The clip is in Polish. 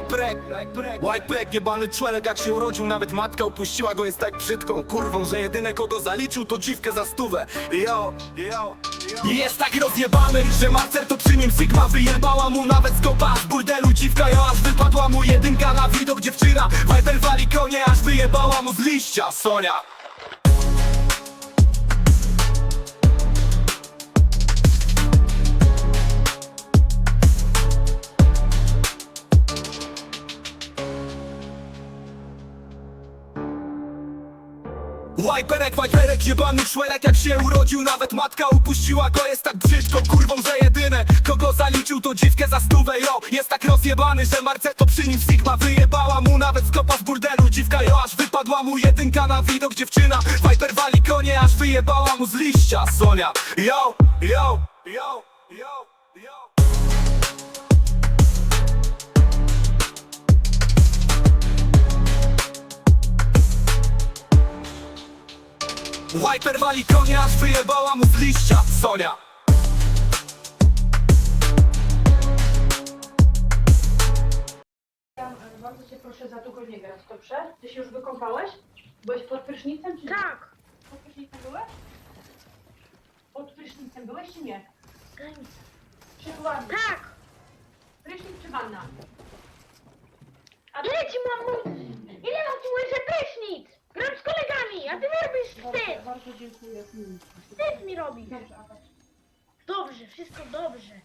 Whiteback, Whiteback, jebany członek jak się urodził Nawet matka opuściła go, jest tak brzydką kurwą Że jedyne kogo zaliczył to dziwkę za stówę. Yo, yo jest tak rozjebany, że Marcel to przy nim Sigma Wyjebała mu nawet skopa. Z burdelu Dziwka ją aż wypadła mu jedynka na widok dziewczyna Viper wali konie, aż wyjebała mu z liścia Sonia Łajperek, łajperek, jebany szłelek jak się urodził Nawet matka upuściła go, jest tak brzydko Kurwą, że jedyne, kogo zaliczył to dziwkę za stówę Yo, jest tak rozjebany, że Marce to przy nim Sigma Wyjebała mu nawet skopa z burdelu Dziwka jo, aż wypadła mu jedynka na widok dziewczyna. Viper wali konie, aż wyjebała mu z liścia Sonia, yo, yo, yo, yo, Wiper wali konia, aż wyjebała mu z liścia Sonia Ja, e, Bardzo cię proszę za długo nie grać, dobrze? Ty się już wykąpałeś? Byłeś pod prysznicem czy nie? Tak. Pod prysznicem byłeś? Pod prysznicem byłeś czy nie? Czy? Tak. Prysznic czy wanna? A Ile ci mam mówić? Ile mam ci mówić, że prysznic? Gram z kolegami, a ty mi robisz Dobrze, wstyd. bardzo dziękuję. Mi Aga. Dobrze, wszystko dobrze.